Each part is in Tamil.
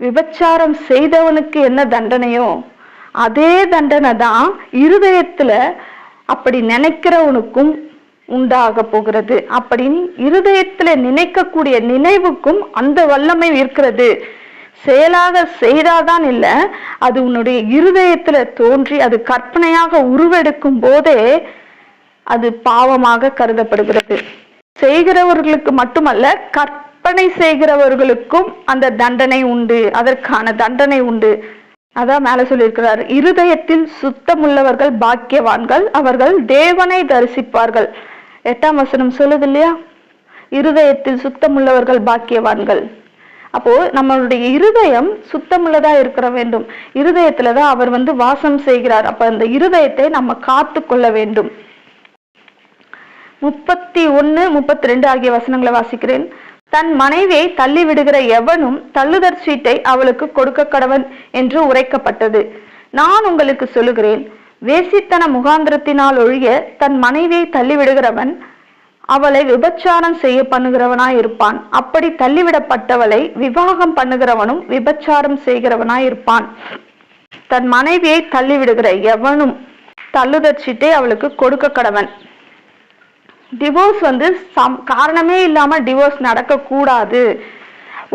விபச்சாரம் செய்தவனுக்கு என்ன தண்டனையோ அதே தண்டனை தான் இருதயத்துல அப்படி நினைக்கிறவனுக்கும் உண்டாக போகிறது. அப்படின்னு இருதயத்துல நினைக்கக்கூடிய நினைவுக்கும் அந்த வல்லமை இருக்கிறது. செயலாக செய்தாதான் இல்ல அது உன்னுடைய இருதயத்துல தோன்றி அது கற்பனையாக உருவெடுக்கும் போதே அது பாவமாக கருதப்படுகிறது. செய்கிறவர்களுக்கு மட்டுமல்ல கற்பனை செய்கிறவர்களுக்கும் அந்த தண்டனை உண்டு. அதற்கான தண்டனை உண்டு. அதான் மேல சொல்லியிருக்கிறார். இருதயத்தில் சுத்தமுள்ளவர்கள் பாக்கியவான்கள் அவர்கள் தேவனை தரிசிப்பார்கள். எட்டாம் வசனம் சொல்லுது இல்லையா? இருதயத்தில் சுத்தமுள்ளவர்கள் பாக்கியவான்கள். அப்போ நம்மளுடைய இருதயம் சுத்தமுள்ளதா இருக்கிற வேண்டும். இருதயத்துலதான் அவர் வந்து வாசம் செய்கிறார். அப்ப அந்த இருதயத்தை நம்ம காத்து கொள்ள வேண்டும். முப்பத்தி ஒன்று முப்பத்தி ரெண்டு ஆகிய வசனங்களை வாசிக்கிறேன். தன் மனைவியை தள்ளி விடுகிற எவனும் தள்ளுதற் சீட்டை அவளுக்கு கொடுக்க கடவன் என்று உரைக்கப்பட்டது. நான் உங்களுக்கு சொல்லுகிறேன் வேசித்தன முகாந்திரத்தினால் ஒழிய தன் மனைவியை தள்ளிவிடுகிறவன் அவளை விபச்சாரம் செய்ய பண்ணுகிறவனாய் இருப்பான் அப்படி தள்ளிவிடப்பட்டவளை விவாகம் பண்ணுகிறவனும் விபச்சாரம் செய்கிறவனாய் இருப்பான் தன் மனைவியை தள்ளிவிடுகிற எவனும் தள்ளுதற் சீட்டை அவளுக்கு கொடுக்க கடவன். டிவோர்ஸ் வந்து சம் காரணமே இல்லாமல் டிவோர்ஸ் நடக்கக்கூடாது.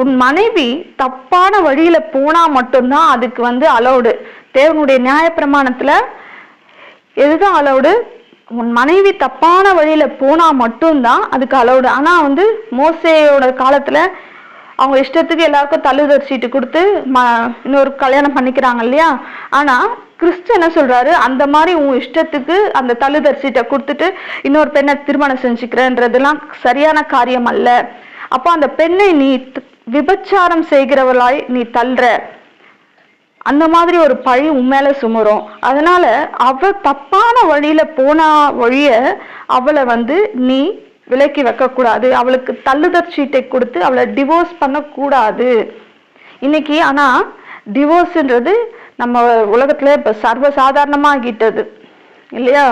உன் மனைவி தப்பான வழியில் போனால் மட்டும்தான் அதுக்கு வந்து அலௌடு தேவனுடைய நியாயப்பிரமாணத்தில் எதுதான் அலௌடு உன் மனைவி தப்பான வழியில் போனால் மட்டும்தான் அதுக்கு அலௌடு ஆனால் வந்து மோசையோட காலத்தில் அவங்க இஷ்டத்துக்கு எல்லாருக்கும் தள்ளுதற் சீட்டு கொடுத்து ம இன்னொரு கல்யாணம் பண்ணிக்கிறாங்க இல்லையா? ஆனால் கிறிஸ்து என்ன சொல்றாரு? அந்த மாதிரி உன் இஷ்டத்துக்கு அந்த தழுதரிசிட்ட சீட்டை கொடுத்துட்டு இன்னொரு பெண்ணை திருமணம் செஞ்சுக்கிறேன்றதெல்லாம் சரியான காரியம் அல்ல. அப்போ அந்த பெண்ணை நீ விபச்சாரம் செய்கிறவளாய் நீ தள்ளுற. அந்த மாதிரி ஒரு பழி உன் சுமரும். அதனால அவ தப்பான வழியில போனா வழிய அவளை வந்து நீ விலக்கி வைக்க கூடாது அவளுக்கு தள்ளுதற் சீட்டை கொடுத்து அவளை டிவோர்ஸ் பண்ணக்கூடாது. இன்னைக்கு ஆனா டிவோர்ஸ்ன்றது நம்ம உலகத்துல இப்ப சர்வசாதாரணமாகிட்டது. இல்லையா?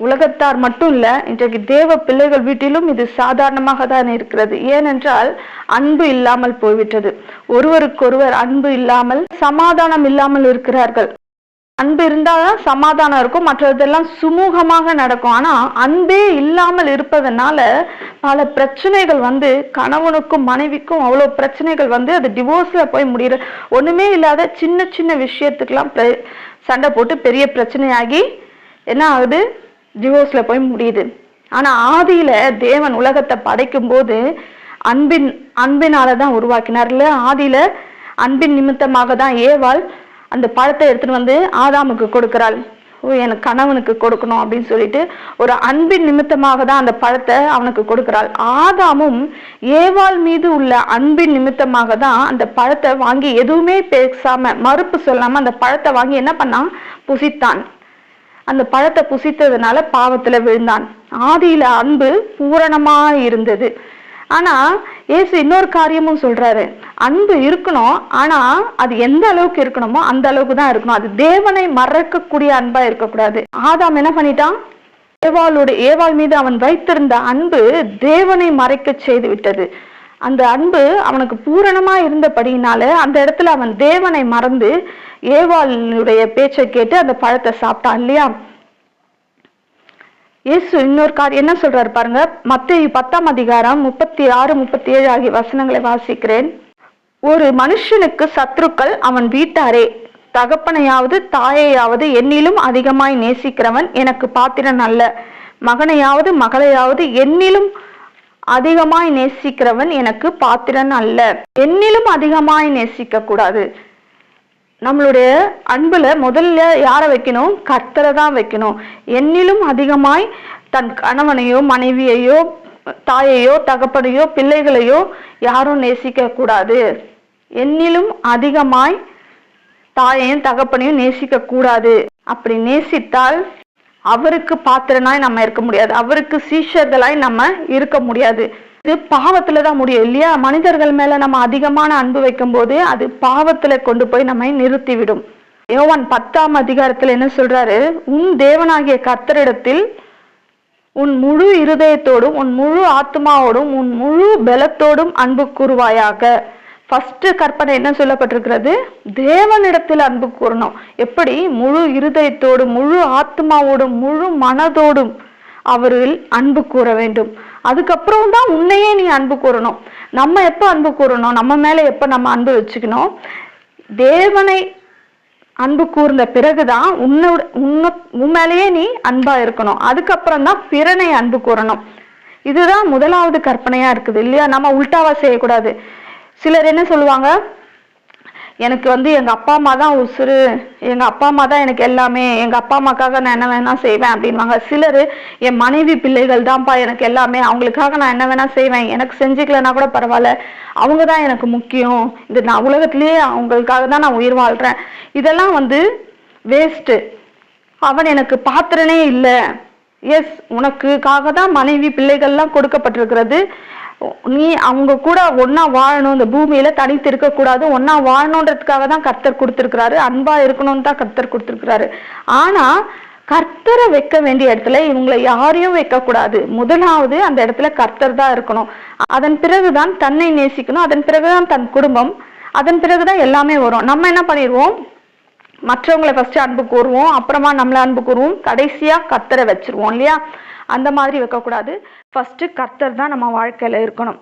உலகத்தார் மட்டும் இல்ல இன்றைக்கு தேவ பிள்ளைகள் வீட்டிலும் இது சாதாரணமாக தான் இருக்கிறது. ஏனென்றால் அன்பு இல்லாமல் போய்விட்டது. ஒருவருக்கொருவர் அன்பு இல்லாமல் சமாதானம் இல்லாமல் இருக்கிறார்கள். அன்பு இருந்தால் தான் சமாதானம் இருக்கும். மற்றதெல்லாம் சுமூகமாக நடக்கும். ஆனால் அன்பே இல்லாமல் இருப்பதனால பல பிரச்சனைகள் வந்து கணவனுக்கும் மனைவிக்கும் அவ்வளோ பிரச்சனைகள் வந்து அது டிவோர்ஸில் போய் முடியுற ஒன்றுமே இல்லாத சின்ன சின்ன விஷயத்துக்கெல்லாம் சண்டை போட்டு பெரிய பிரச்சனையாகி என்ன ஆகுது? டிவோர்ஸில் போய் முடியுது. ஆனால் ஆதியில் தேவன் உலகத்தை படைக்கும் போது அன்பின் அன்பினால தான் உருவாக்கினார் இல்லை ஆதியில் அன்பின் நிமித்தமாக தான் ஏவாள் அந்த பழத்தை எடுத்துட்டு வந்து ஆதாமுக்கு கொடுக்கிறாள். ஓ எனக்கு கணவனுக்கு கொடுக்கணும் அப்படின்னு சொல்லிட்டு ஒரு அன்பின் நிமித்தமாக தான் அந்த பழத்தை அவனுக்கு கொடுக்கிறாள். ஆதாமும் ஏவாள் மீது உள்ள அன்பின் நிமித்தமாக தான் அந்த பழத்தை வாங்கி எதுவுமே பேசாம மறுப்பு சொல்லாம அந்த பழத்தை வாங்கி என்ன பண்ணான்? புசித்தான். அந்த பழத்தை புசித்ததுனால பாவத்துல விழுந்தான். ஆதியில அன்பு பூரணமா இருந்தது. ஆனா இயேசு இன்னொரு காரியமும் சொல்றாரு. அன்பு இருக்கணும் ஆனா அது எந்த அளவுக்கு இருக்கணுமோ அந்த அளவுக்கு தான் இருக்கணும். அது தேவனை மறக்கக்கூடிய அன்பா இருக்கக்கூடாது. ஆதாம் என்ன பண்ணிட்டான்? ஏவாளுடைய ஏவாள் மீது அவன் வைத்திருந்த அன்பு தேவனை மறைக்க செய்து விட்டது. அந்த அன்பு அவனுக்கு பூரணமா இருந்தபடியினால அந்த இடத்துல அவன் தேவனை மறந்து ஏவாளுடைய பேச்சை கேட்டு அந்த பழத்தை சாப்பிட்டான் இல்லையா? இயேசு இன்னொரு கார் என்ன சொல்றாரு பாருங்க? மத்திய பத்தாம் அதிகாரம் முப்பத்தி ஆறு முப்பத்தி ஏழு ஆகிய வசனங்களை வாசிக்கிறேன். ஒரு மனுஷனுக்கு சத்ருக்கள் அவன் வீட்டாரே. தகப்பனையாவது தாயையாவது என்னிலும் அதிகமாய் நேசிக்கிறவன் எனக்கு பாத்திரன் அல்ல. மகனையாவது மகளையாவது என்னிலும் அதிகமாய் நேசிக்கிறவன் எனக்கு பாத்திரன் அல்ல. என்னிலும் அதிகமாய் நேசிக்க கூடாது நம்மளுடைய அன்புல முதல்ல யாரை வைக்கணும்? கர்த்தரை தான் வைக்கணும். என்னிலும் அதிகமாய் தன் கணவனையோ மனைவியையோ தாயையோ தகப்பனையோ பிள்ளைகளையோ யாரும் நேசிக்க கூடாது. என்னிலும் அதிகமாய் தாயையும் தகப்பனையும் நேசிக்க கூடாது. அப்படி நேசித்தால் அவருக்கு பாத்திரனாய் நம்ம இருக்க முடியாது. அவருக்கு சீஷர்களாய் நம்ம இருக்க முடியாது. இது பாவத்துல தான் முடியும் இல்லையா? மனிதர்கள் மேல நம்ம அதிகமான அன்பு வைக்கும் போது அது பாவத்துல கொண்டு போய் நம்மை நிறுத்திவிடும். யோவான் பத்தாம் அதிகாரத்துல என்ன சொல்றாரு? உன் தேவனாகிய கத்தரிடத்தில் உன் முழு இருதயத்தோடும் உன் முழு ஆத்மாவோடும் உன் முழு பலத்தோடும் அன்பு கூறுவாயாக. ஃபர்ஸ்ட் கற்பனை என்ன சொல்லப்பட்டிருக்கிறது? தேவனிடத்தில் அன்பு கூறணும். எப்படி? முழு இருதயத்தோடும் முழு ஆத்மாவோடும் முழு மனதோடும் அவர்கள் அன்பு கூற வேண்டும். அதுக்கப்புறம் தான் உன்னையே நீ அன்பு கூறணும். நம்ம எப்போ அன்பு கூறணும்? நம்ம மேலே எப்போ நம்ம அன்பு வச்சுக்கணும்? தேவனை அன்பு கூர்ந்த பிறகுதான் உன்னோட உன்ன உன் மேலேயே நீ அன்பா இருக்கணும். அதுக்கப்புறம் தான் பிறனை அன்பு கூறணும். இதுதான் முதலாவது கற்பனையா இருக்குது இல்லையா? நம்ம உல்டாவா செய்யக்கூடாது. சிலர் என்ன சொல்லுவாங்க? எனக்கு வந்து எங்கள் அப்பா அம்மா தான் உசுரு எங்கள் அப்பா அம்மா தான் எனக்கு எல்லாமே. எங்கள் அப்பா அம்மாக்காக நான் என்ன வேணா செய்வேன் அப்படின்வாங்க சிலர் என் மனைவி பிள்ளைகள் தான்ப்பா எனக்கு எல்லாமே. அவங்களுக்காக நான் என்ன வேணா செய்வேன். எனக்கு செஞ்சுக்கலன்னா கூட பரவாயில்ல. அவங்க தான் எனக்கு முக்கியம். இது நான் உலகத்திலேயே அவங்களுக்காக தான் நான் உயிர் வாழ்கிறேன் இதெல்லாம் வந்து வேஸ்ட்டு அவன் எனக்கு பாத்திரனே இல்லை. எஸ் உனக்குக்காக தான் மனைவி பிள்ளைகள்லாம் கொடுக்கப்பட்டிருக்கிறது. நீ அவங்க கூட ஒன்னா வாழணும் இந்த பூமியில தனித்து இருக்கக்கூடாது ஒன்னா வாழணுன்றதுக்காக தான் கர்த்தர் கொடுத்திருக்கிறாரு. அன்பா இருக்கணும்னு தான் கர்த்தர் கொடுத்திருக்கிறாரு. ஆனா கர்த்தரை வைக்க வேண்டிய இடத்துல இவங்களை யாரையும் வைக்கக்கூடாது முதலாவது அந்த இடத்துல கர்த்தர் தான் இருக்கணும். அதன் பிறகுதான் தன்னை நேசிக்கணும். அதன் பிறகுதான் தன் குடும்பம். அதன் பிறகுதான் எல்லாமே வரும். நம்ம என்ன பண்ணிடுவோம்? மற்றவங்களை ஃபர்ஸ்ட் அன்பு கூறுவோம். அப்புறமா நம்மளை அன்பு கூறுவோம். கடைசியா கர்த்தரை வச்சிருவோம் இல்லையா? அந்த மாதிரி வைக்கக்கூடாது. ஃபஸ்ட்டு கர்த்தர் தான் நம்ம வாழ்க்கையில் இருக்கணும்.